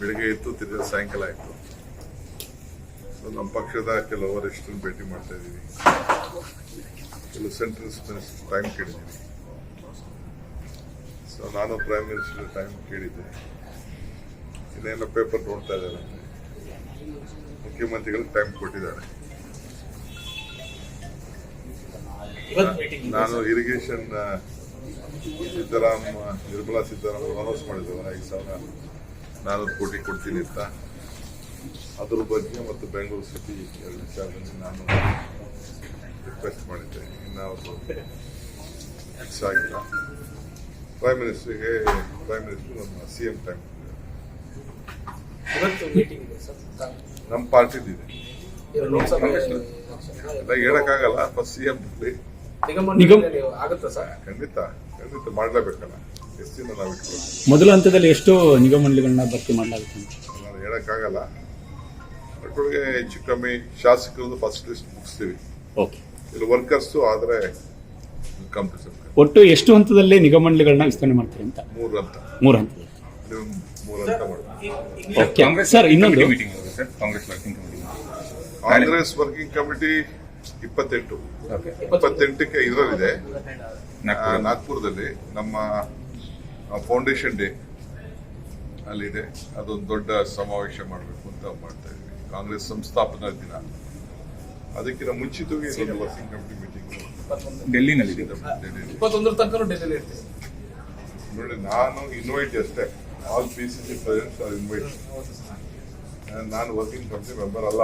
ಬೆಳಿಗ್ಗೆ ಇತ್ತು ತಿರ್ಗಾ ಸಾಯಂಕಾಲ ಆಯಿತು. ಸೊ ನಮ್ಮ ಪಕ್ಷದ ಕೆಲವು ವರಿಷ್ಠರನ್ನು ಭೇಟಿ ಮಾಡ್ತಾ ಇದ್ದೀವಿ. ಕೆಲವು ಸೆಂಟ್ರಲ್ಸ್ ಮಿನಿಸ್ಟರ್ ಟೈಮ್ ಕೇಳಿದ್ದೀನಿ ಸೊ ನಾನು ಪ್ರೈಮ್ ಮಿನಿಸ್ಟರ್ ಟೈಮ್ ಕೇಳಿದ್ದೆ. ಇನ್ನೇನೋ ಪೇಪರ್ ನೋಡ್ತಾ ಇದ್ದಾರೆ ಮುಖ್ಯಮಂತ್ರಿಗಳು ಟೈಮ್ ಕೊಟ್ಟಿದ್ದಾರೆ. ನಾನು ಇರಿಗೇಷನ್ ಸಿದ್ದರಾಮ್ ನಿರ್ಮಲಾ ಸೀತಾರಾಮನ್ ಅನೌನ್ಸ್ ಮಾಡಿದ್ರು ಐದು ಸಾವಿರ. ನಾನ್ನೂರು ಕೋಟಿ ಕೊಡ್ತೀನಿ ಅಂತ. ಅದ್ರ ಬಗ್ಗೆ ಮತ್ತು ಬೆಂಗಳೂರು ಸಿಟಿ ಎರಡು ವಿಚಾರದಲ್ಲಿ ನಾನು ರಿಕ್ವೆಸ್ಟ್ ಮಾಡಿದ್ದೆ. ಇನ್ನು ಅವರು ಫಿಕ್ಸ್ ಆಗಿಲ್ಲ. ಪ್ರೈಮ್ ಮಿನಿಸ್ಟ್ರಿಗೆ ಪ್ರೈಮ್ ಮಿನಿಸ್ಟ್ರು ನಮ್ಮ ಸಿ ಎಂ ಟೈಮ್ ಮೀಟಿಂಗ್ ಇದೆ ಸರ್. ನಮ್ಮ ಪಾರ್ಟಿದಿದೆ ಹೇಳಕ್ಕಾಗಲ್ಲ ಫಸ್ಟ್ ಸಿ ಎಂ ಖಂಡಿತ ಖಂಡಿತ ಮಾಡಲೇಬೇಕಲ್ಲ. ಎಷ್ಟು ದಿನ ನಾವು ಇಟ್ಕೊಂಡು ಮೊದಲ ಹಂತದಲ್ಲಿ ಎಷ್ಟು ನಿಗಮ ಮಂಡಳಿಗಳನ್ನ ಭರ್ತಿ ಮಾಡಲಾಗುತ್ತೆ ಅಂತ. ನಾನು ಹೇಳಕ್ಕಾಗಲ್ಲ. ಹೆಚ್ಚು ಕಮ್ಮಿ ಶಾಸಕರದ್ದು ಫಸ್ಟ್ ಲಿಸ್ಟ್ ಮುಗಿಸ್ತೀವಿ. ಓಕೆ ಇಲ್ಲಿ ವರ್ಕರ್ಸು ಆದರೆ ಕಂಪ್ಲೀಟ್ ಒಟ್ಟು ಎಷ್ಟು ಹಂತದಲ್ಲಿ ನಿಗಮ ಮಂಡಳಿಗಳನ್ನ ವಿಸ್ತರಣೆ ಮಾಡ್ತೀರಿ ಅಂತ? ಮೂರು ಅಂತ ಮೂರು ಹಂತ ನೀವು ಮೂರು ಅಂತ ಮಾಡಿ ಓಕೆ ಸರ್ ಇನ್ನೊಂದು. Meeting sir Congress working committee Congress working committee ಇಪ್ಪತ್ತೆಂಟು. ಓಕೆ ಇಪ್ಪತ್ತೆಂಟಕ್ಕೆ ಇದರಲ್ಲಿದೆ. ನಾಗ್ಪುರ ನಾಗ್ಪುರದಲ್ಲಿ ನಮ್ಮ ಫೌಂಡೇಶನ್ ಡೇ ಅಲ್ಲಿದೆ. ಅದೊಂದು ದೊಡ್ಡ ಸಮಾವೇಶ ಮಾಡಬೇಕು ಅಂತ ಮಾಡ್ತಾ ಇದ್ವಿ. ಕಾಂಗ್ರೆಸ್ ಸಂಸ್ಥಾಪನಾ ದಿನ. ಅದಕ್ಕಿಂತ ಮುಂಚಿತವಾಗಿ ಇದೊಂದು ವರ್ಕಿಂಗ್ ಕಮಿಟಿ ಮೀಟಿಂಗ್ ಡೆಲ್ಲಿನಲ್ಲಿ ಇಪ್ಪತ್ತೊಂದರ ತನಕ ಡೆಲ್ಲಿಲಿ ಇರ್ತೀವಿ. ನೋಡಿ ನಾನು ಇನ್ವೈಟ್ ಅಷ್ಟೇ. All P C C presidents are invite ನಾನು ವರ್ಕಿಂಗ್ ಕಮಿಟಿ ಮೆಂಬರ್ ಅಲ್ಲ.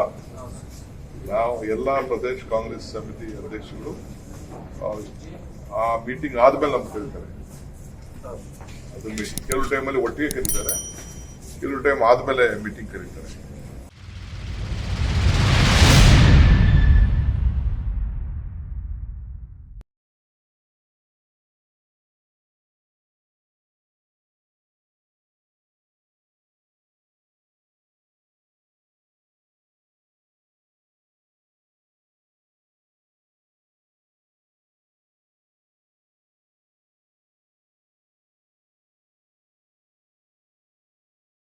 ನಾವು ಎಲ್ಲ ಪ್ರದೇಶ ಕಾಂಗ್ರೆಸ್ ಸಮಿತಿ ಅಧ್ಯಕ್ಷಗಳು ಆ- ಆ ಮೀಟಿಂಗ್ ಆದ್ಮೇಲೆ ನಮ್ಗೆ ಕರೀತಾರೆ ಅದು ಮೀಟಿಂಗ್ ಕೆಲವು ಟೈಮಲ್ಲಿ ಒಟ್ಟಿಗೆ ಕರೀತಾರೆ. ಕೆಲವು ಟೈಮ್ ಆದಮೇಲೆ ಮೀಟಿಂಗ್ ಕರೀತಾರೆ.